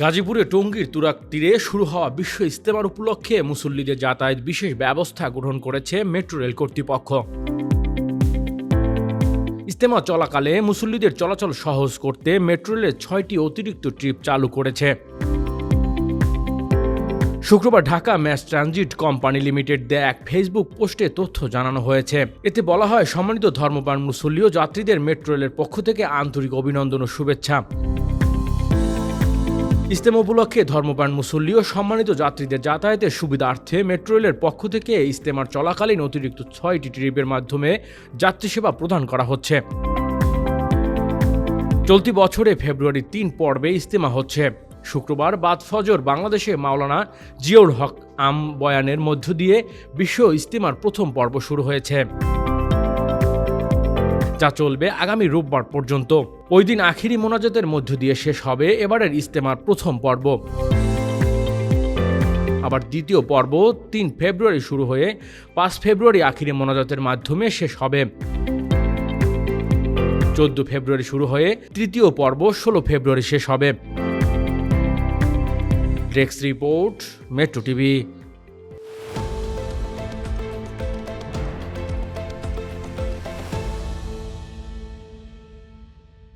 গাজীপুরে টঙ্গীর তুরাক তীরে শুরু হওয়া বিশ্ব ইস্তেমার উপলক্ষে মুসল্লিদের যাতায়াত বিশেষ ব্যবস্থা গ্রহণ করেছে মেট্রো রেল কর্তৃপক্ষ। ইস্তেমা চলাকালে মুসল্লিদের চলাচল সহজ করতে মেট্রো রেলের ছয়টি অতিরিক্ত ট্রিপ চালু করেছে। শুক্রবার Dhaka mass transit company limited দেয়া এক ফেসবুক পোস্টে তথ্য জানানো হয়েছে। এতে বলা হয়, সম্মানিত ধর্মপ্রাণ মুসল্লি ও যাত্রীদের মেট্রো রেলের পক্ষ থেকে আন্তরিক অভিনন্দন ও শুভেচ্ছা। ইস্তেমা উপলক্ষে ধর্মপ্রাণ মুসল্লি ও সম্মানিত যাত্রীদের যাতায়াতের সুবিধার্থে মেট্রো রেলের পক্ষ থেকে ইস্তেমার চলাকালীন অতিরিক্ত ছয়টি ট্রিপের মাধ্যমে যাত্রী সেবা প্রদান করা হচ্ছে। চলতি বছরে ফেব্রুয়ারি তিন পর্বে ইস্তেমা হচ্ছে। শুক্রবার বাদ ফজর বাংলাদেশে মাওলানা জিয়র হক আম বয়ানের মধ্য দিয়ে বিশ্ব ইস্তেমার প্রথম পর্ব শুরু হয়েছে। যা চলবে আগামী রোববার পর্যন্ত। ওই দিন আখিরি মোনাজাতের মধ্য দিয়ে শেষ হবে এবারের ইস্তেমার প্রথম পর্ব। আবার দ্বিতীয় পর্ব তিন ফেব্রুয়ারি শুরু হয়ে পাঁচ ফেব্রুয়ারি আখিরি মোনাজাতের মাধ্যমে শেষ হবে। চোদ্দ ফেব্রুয়ারি শুরু হয়ে তৃতীয় পর্ব ষোলো ফেব্রুয়ারি শেষ হবে। Desk report, metro TV.